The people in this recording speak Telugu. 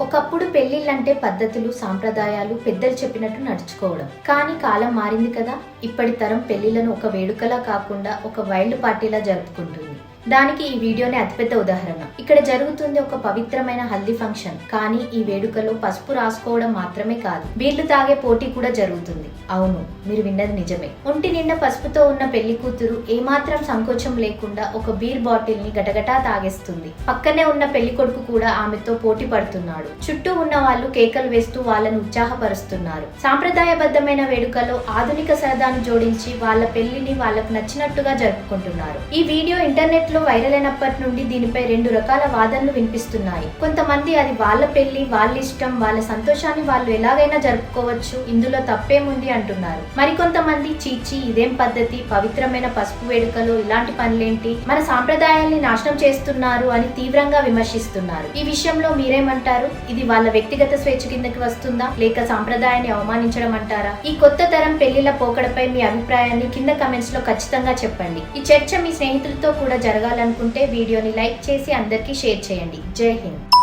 ఒకప్పుడు పెళ్ళిళ్ళంటే పద్ధతులు సాంప్రదాయాలు పెద్దలు చెప్పినట్టు నడుచుకోవడం. కానీ కాలం మారింది కదా. ఇప్పటి తరం పెళ్ళిళ్ళను ఒక వేడుకలా కాకుండా ఒక వైల్డ్ పార్టీలా జరుపుకుంటుంది. దానికి ఈ వీడియోనే అతిపెద్ద ఉదాహరణ. ఇక్కడ జరుగుతుంది ఒక పవిత్రమైన హల్దీ ఫంక్షన్. కానీ ఈ వేడుకలో పసుపు రాసుకోవడం మాత్రమే కాదు వీళ్ళు తాగే పోటీ కూడా జరుగుతుంది. అవును మీరు విన్నది నిజమే. ఒంటి నిండా పసుపుతో ఉన్న పెళ్ళి కూతురు ఏమాత్రం సంకోచం లేకుండా ఒక బీర్ బాటిల్ని గటగటా తాగేస్తుంది. పక్కనే ఉన్న పెళ్ళి కొడుకు కూడా ఆమెతో పోటీ పడుతున్నాడు. చుట్టూ ఉన్న వాళ్ళు కేకలు వేస్తూ వాళ్ళను ఉత్సాహపరుస్తున్నారు. సాంప్రదాయబద్ధమైన వేడుకలో ఆధునిక సరదాను జోడించి వాళ్ళ పెళ్ళిని వాళ్ళకు నచ్చినట్టుగా జరుపుకుంటున్నారు. ఈ వీడియో ఇంటర్నెట్ ఇంటర్నెట్లో వైరల్ అయినప్పటి నుండి దీనిపై రెండు రకాల వాదనలు వినిపిస్తున్నాయి. కొంతమంది అది వాళ్ళ పెళ్ళి వాళ్ళ ఇష్టం వాళ్ళ సంతోషాన్ని వాళ్ళు ఎలాగైనా జరుపుకోవచ్చు ఇందులో తప్పేముంది అంటున్నారు. మరికొంతమంది చీచి ఇదేం పద్ధతి పవిత్రమైన పసుపు వేడుకలు ఇలాంటి పనులేంటి? మన సాంప్రదాయాల్ని నాశనం చేస్తున్నారు అని తీవ్రంగా విమర్శిస్తున్నారు. ఈ విషయంలో మీరేమంటారు? ఇది వాళ్ళ వ్యక్తిగత స్వేచ్ఛ కిందకి వస్తుందా? లేక సాంప్రదాయాన్ని అవమానించడం అంటారా? ఈ కొత్త తరం పెళ్ళిల పోకడపై మీ అభిప్రాయాన్ని కింద కమెంట్స్లో ఖచ్చితంగా చెప్పండి. ఈ చర్చ మీ స్నేహితులతో కూడా జరగ జరగాలనుకుంటే వీడియోని లైక్ చేసి అందరికీ షేర్ చేయండి. జై హింద్.